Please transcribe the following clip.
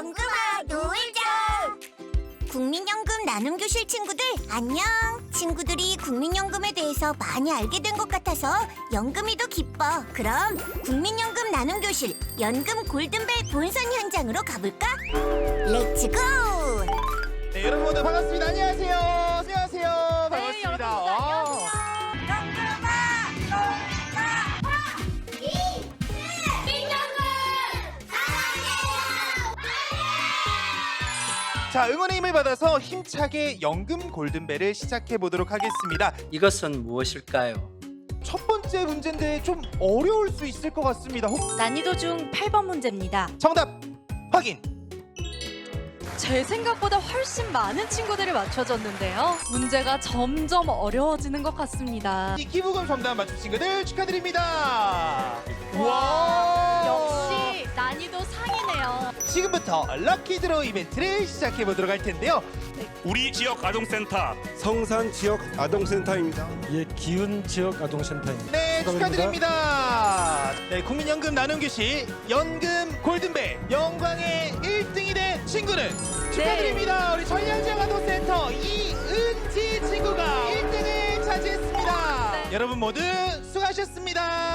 연금아 놀자. 국민연금 나눔 교실 친구들 안녕. 친구들이 국민연금에 대해서 많이 알게 된 것 같아서 연금이 더 기뻐. 그럼 국민연금 나눔 교실 연금 골든벨 본선 현장으로 가볼까? 렛츠고! 네, 여러분 모두 반갑습니다. 안녕하세요. 자, 응원의 힘을 받아서 힘차게 연금 골든벨을 시작해 보도록 하겠습니다. 이것은 무엇일까요? 첫 번째 문제인데 좀 어려울 수 있을 것 같습니다. 혹 난이도 중 8번 문제입니다. 정답 확인. 제 생각보다 훨씬 많은 친구들이 맞춰줬는데요. 문제가 점점 어려워지는 것 같습니다. 이 기부금 정답 맞춘 친구들 축하드립니다. 와. 지금부터 럭키 드로우 이벤트를 시작해 보도록 할 텐데요. 우리 지역 아동센터 성산 지역 아동센터입니다. 예, 기운 지역 아동센터입니다. 네, 축하드립니다. 네, 국민연금 나눔교실 연금 골든벨 영광의 1등이 된 친구는 축하드립니다. 우리 전량지역 아동센터 이은지 친구가 1등을 차지했습니다. 네. 여러분 모두 수고하셨습니다.